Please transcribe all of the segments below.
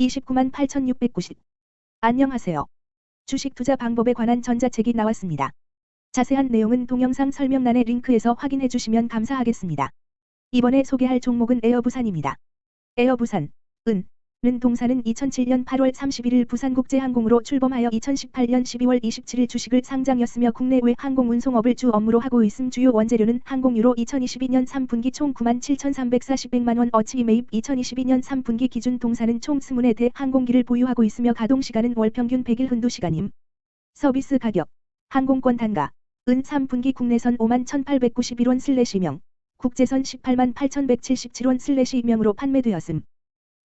29만 8,690. 안녕하세요. 주식 투자 방법에 관한 전자책이 나왔습니다. 자세한 내용은 동영상 설명란의 링크에서 확인해 주시면 감사하겠습니다. 이번에 소개할 종목은 에어부산입니다. 에어부산, 은, 는 동사는 2007년 8월 31일 부산국제항공으로 출범하여 2018년 12월 27일 주식을 상장했으며 국내외 항공 운송업을 주 업무로 하고 있음 주요 원재료는 항공유로 2022년 3분기 총 9만 7,340백만원 어치 매입 2022년 3분기 기준 동사는 총 20회 대 항공기를 보유하고 있으며 가동시간은 월평균 100일 흔두시간임. 서비스 가격, 항공권 단가, 은 3분기 국내선 5만 1,891원 슬래시 명, 국제선 18만 8,177원 슬래시 명으로 판매되었음.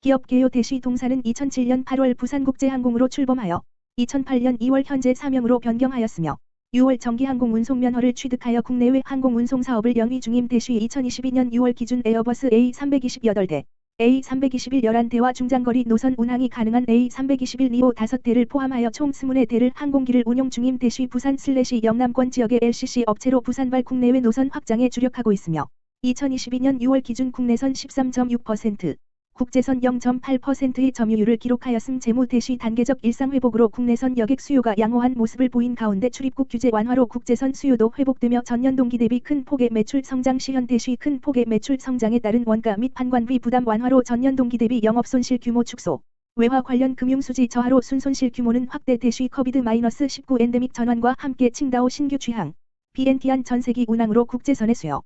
기업 개요 대시 동사는 2007년 8월 부산국제항공으로 출범하여 2008년 2월 현재 사명으로 변경하였으며 6월 정기항공 운송 면허를 취득하여 국내외 항공 운송 사업을 영위 중임 대시 2022년 6월 기준 에어버스 A328대, A321 11대와 중장거리 노선 운항이 가능한 A321 니오 5대를 포함하여 총 20대를 항공기를 운용 중임 대시 부산 슬래시 영남권 지역의 LCC 업체로 부산발 국내외 노선 확장에 주력하고 있으며 2022년 6월 기준 국내선 13.6%, 국제선 0.8%의 점유율을 기록하였음 재무 대시 단계적 일상회복으로 국내선 여객 수요가 양호한 모습을 보인 가운데 출입국 규제 완화로 국제선 수요도 회복되며 전년 동기 대비 큰 폭의 매출 성장 시현 대시 큰 폭의 매출 성장에 따른 원가 및 판관비 부담 완화로 전년 동기 대비 영업 손실 규모 축소, 외화 관련 금융수지 저하로 순손실 규모는 확대 대시 커비드-19 엔데믹 전환과 함께 칭다오 신규 취항, 비엔티안 전세기 운항으로 국제선의 수요,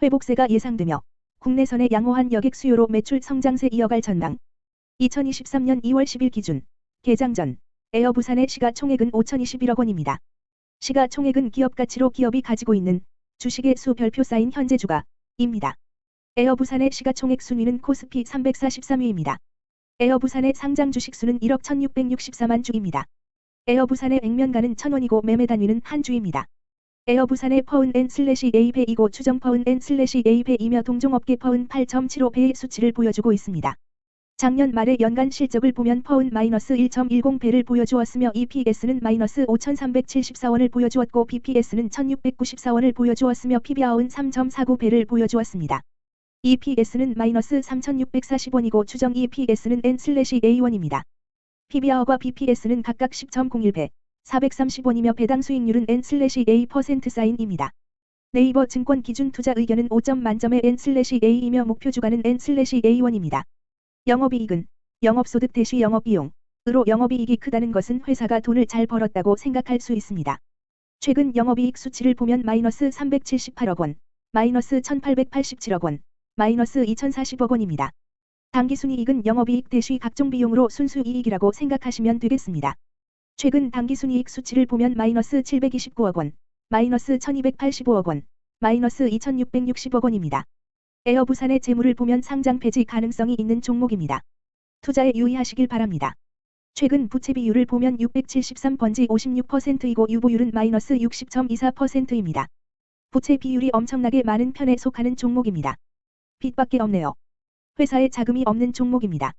회복세가 예상되며 국내선의 양호한 여객 수요로 매출 성장세 이어갈 전망. 2023년 2월 10일 기준 개장 전 에어 부산의 시가총액은 5,021억 원입니다. 시가총액은 기업 가치로 기업이 가지고 있는 주식의 수 별표 쌓인 현재 주가입니다. 에어 부산의 시가총액 순위는 코스피 343위입니다. 에어 부산의 상장 주식 수는 1억 1,664만 주입니다. 에어 부산의 액면가는 1,000원이고 매매 단위는 한 주입니다. 에어 부산의 퍼운 N 슬래시 A배이고 추정 퍼운 N 슬래시 A배이며 동종업계 퍼운 8.75배의 수치를 보여주고 있습니다. 작년 말의 연간 실적을 보면 퍼운 마이너스 1.10배를 보여주었으며 EPS는 마이너스 5,374원을 보여주었고 BPS는 1,694원을 보여주었으며 PBR은 3.49배를 보여주었습니다. EPS는 마이너스 3,640원이고 추정 EPS는 N 슬래시 A1입니다. PBR과 BPS는 각각 10.01배, 430원이며 배당 수익률은 N/A% 사인입니다. 네이버 증권 기준 투자 의견은 5점 만점의 N/A이며 목표 주가는 N/A1입니다. 영업이익은 영업소득 대시 영업비용 으로 영업이익이 크다는 것은 회사가 돈을 잘 벌었다고 생각할 수 있습니다. 최근 영업이익 수치를 보면 마이너스 378억 원, 마이너스 1887억 원, 마이너스 2040억 원입니다. 당기순이익은 영업이익 대시 각종 비용으로 순수이익이라고 생각하시면 되겠습니다. 최근 당기순이익 수치를 보면 마이너스 729억 원, 마이너스 1285억 원, 마이너스 2660억 원입니다. 에어 부산의 재물을 보면 상장 폐지 가능성이 있는 종목입니다. 투자에 유의하시길 바랍니다. 최근 부채 비율을 보면 673번지 56%이고 유보율은 마이너스 60.24%입니다. 부채 비율이 엄청나게 많은 편에 속하는 종목입니다. 빚밖에 없네요. 회사에 자금이 없는 종목입니다.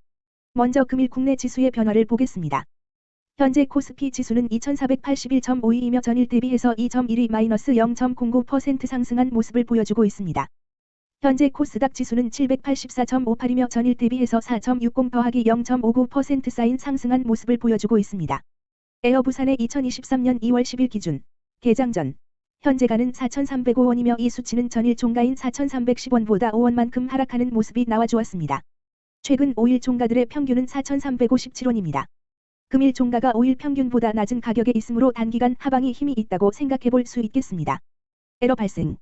먼저 금일 국내 지수의 변화를 보겠습니다. 현재 코스피 지수는 2481.52이며 전일 대비해서 2.12-0.09% 상승한 모습을 보여주고 있습니다. 현재 코스닥 지수는 784.58이며 전일 대비해서 4.60 더하기 0.59% 쌓인 상승한 모습을 보여주고 있습니다. 에어부산의 2023년 2월 10일 기준 개장 전 현재가는 4,305원이며 이 수치는 전일 종가인 4,310원보다 5원만큼 하락하는 모습이 나와주었습니다. 최근 5일 종가들의 평균은 4,357원입니다. 금일 종가가 5일 평균보다 낮은 가격에 있으므로 단기간 하방이 힘이 있다고 생각해 볼 수 있겠습니다. 에러 발생